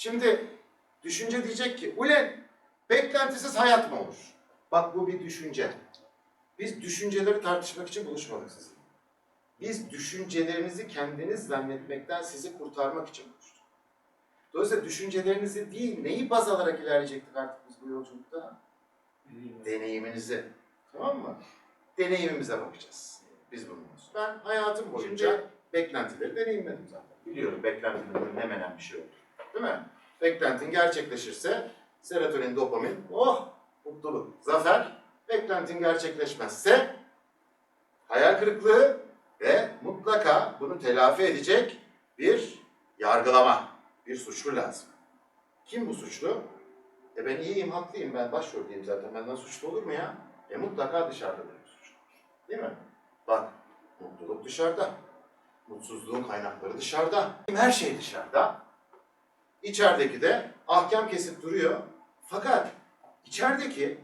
Şimdi düşünce diyecek ki ulen beklentisiz hayat mı olur? Bak bu bir düşünce. Biz düşünceleri tartışmak için buluşmadık sizinle. Biz düşüncelerinizi kendiniz zannetmekten sizi kurtarmak için buluştuk. Dolayısıyla düşüncelerinizi değil, neyi baz alarak ilerleyecektik artık biz bu yolculukta? Deneyiminizi. Tamam mı? Deneyimimize bakacağız. Biz bunun. Ben hayatım boyunca beklentileri deneyimledim zaten. Biliyorum beklentinin önlemenen bir şey oldu. Değil mi? Beklentin gerçekleşirse serotonin, dopamin, oh mutluluk, zafer. Beklentin gerçekleşmezse hayal kırıklığı ve mutlaka bunu telafi edecek bir yargılama, bir suçlu lazım. Kim bu suçlu? E ben iyiyim, haklıyım, ben başroldeyim zaten. Benden suçlu olur mu ya? E mutlaka dışarıda bir suçlu. Değil mi? Bak, mutluluk dışarıda. Mutsuzluğun kaynakları dışarıda. Her şey dışarıda. İçerideki de ahkam kesip duruyor. Fakat içerideki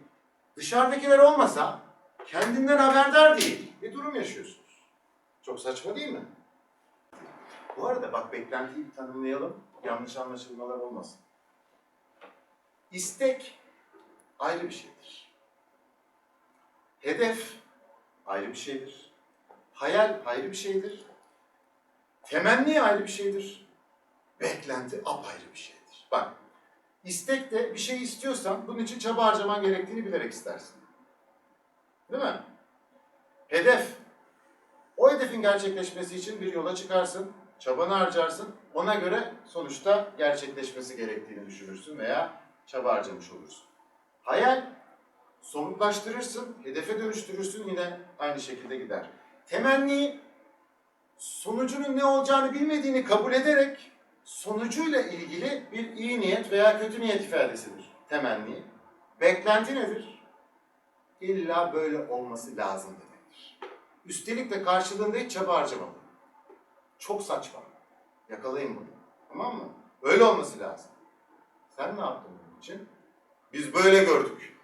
dışarıdakiler olmasa kendinden haberdar değil. Bir durum yaşıyorsunuz. Çok saçma değil mi? Bu arada bak beklentiyi bir tanımlayalım. Yanlış anlaşılmalar olmasın. İstek ayrı bir şeydir. Hedef ayrı bir şeydir. Hayal ayrı bir şeydir. Temenni ayrı bir şeydir. Beklenti apayrı bir şeydir. Bak, istek de bir şey istiyorsan bunun için çaba harcaman gerektiğini bilerek istersin. Değil mi? Hedef. O hedefin gerçekleşmesi için bir yola çıkarsın, çabanı harcarsın. Ona göre sonuçta gerçekleşmesi gerektiğini düşünürsün veya çaba harcamış olursun. Hayal somutlaştırırsın, hedefe dönüştürürsün yine aynı şekilde gider. Temenni sonucunun ne olacağını bilmediğini kabul ederek sonucuyla ilgili bir iyi niyet veya kötü niyet ifadesidir temenni. Beklenti nedir? İlla böyle olması lazım demektir. Üstelik de karşılığında hiç çaba harcamadım. Çok saçma. Yakalayın bunu. Tamam mı? Öyle olması lazım. Sen ne yaptın bunun için? Biz böyle gördük.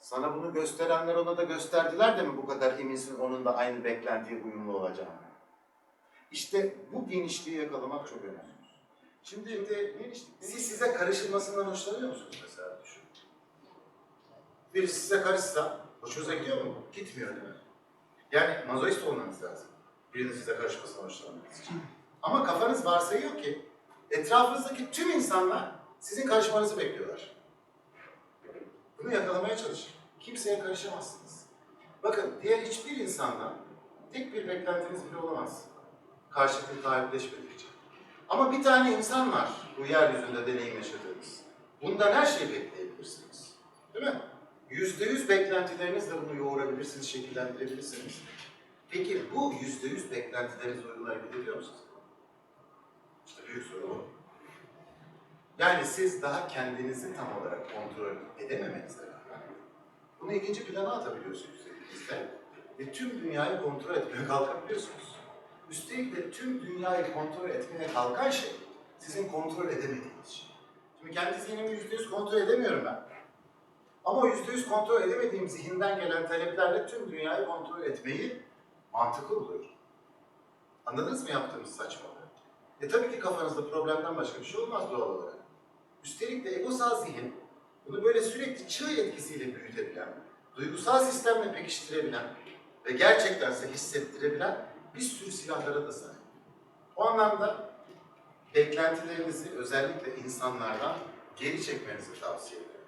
Sana bunu gösterenler ona da gösterdiler de mi bu kadar eminsin onun da aynı beklentiye uyumlu olacağını? İşte bu genişliği yakalamak çok önemli. Şimdi de siz size karışılmasından hoşlanıyor musunuz mesela düşün. Birisi size karışsa hoşunuza gidiyor mu? Gitmiyor değil mi? Yani mazoist olmanız lazım. Birinin size karışmasından hoşlanmanız için. Ama kafanız varsayıyor ki etrafınızdaki tüm insanlar sizin karışmanızı bekliyorlar. Bunu yakalamaya çalışın. Kimseye karışamazsınız. Bakın diğer hiçbir insandan tek bir beklentiniz bile olamaz. Karşılıklı taahhütleşmedikçe. Ama bir tane insan var bu yeryüzünde deneyim yaşadığınız. Bundan her şeyi bekleyebilirsiniz. Değil mi? Yüzde yüz beklentilerinizle bunu yoğurabilirsiniz, şekillendirebilirsiniz. Peki bu yüzde yüz hareket ediyor musunuz? İşte büyük soru bu. Yani siz daha kendinizi tam olarak kontrol edememenize rağmen bunu ikinci plana atabiliyorsunuz elinizde. Ve tüm dünyayı kontrol etmeye kalkabiliyorsunuz. Üstelik de tüm dünyayı kontrol etmeye kalkan şey sizin kontrol edemediğiniz şey. Şimdi kendi zihnimi yüzde yüz kontrol edemiyorum ben. Ama yüzde yüz kontrol edemediğim zihinden gelen taleplerle tüm dünyayı kontrol etmeyi mantıklı buluyorum. Anladınız mı yaptığımız saçmalığı? E tabii ki kafanızda problemden başka bir şey olmaz doğal olarak. Üstelik de egosal zihin bunu böyle sürekli çığ etkisiyle büyütebilen, duygusal sistemle pekiştirebilen ve gerçekten size hissettirebilen bir sürü silahlara da sahip. O anlamda beklentilerinizi özellikle insanlardan geri çekmenizi tavsiye ederim.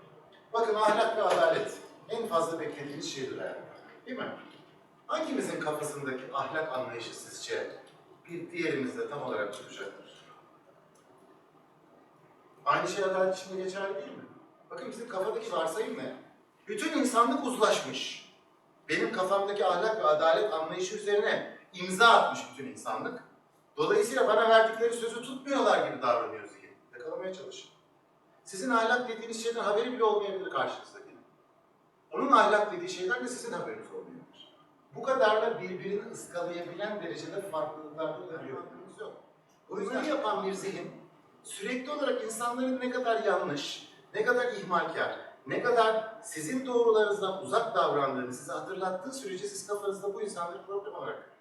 Bakın ahlak ve adalet en fazla beklediğiniz hayatta. Değil mi? Hangimizin kafasındaki ahlak anlayışı sizce bir diğerimizle tam olarak tutacaktır? Aynı şey adalet için de geçerli değil mi? Bakın bizim kafadaki varsayım ne? Bütün insanlık uzlaşmış. Benim kafamdaki ahlak ve adalet anlayışı üzerine imza atmış bütün insanlık. Dolayısıyla bana verdikleri sözü tutmuyorlar gibi davranıyor zihin. Yakalamaya çalışın. Sizin ahlak dediğiniz şeyden haberi bile olmayabilir karşınızdaki. Onun ahlak dediği şeyden de sizin haberiniz olmayabilir. Bu kadarla birbirini ıskalayabilen derecede farklılıklarda oluyorsunuz yok. O yüzden yapan bir zihin sürekli olarak insanların ne kadar yanlış, ne kadar ihmalkar, ne kadar sizin doğrularınızdan uzak davrandığını size hatırlattığı sürece siz kafanızda bu insanları problem olarak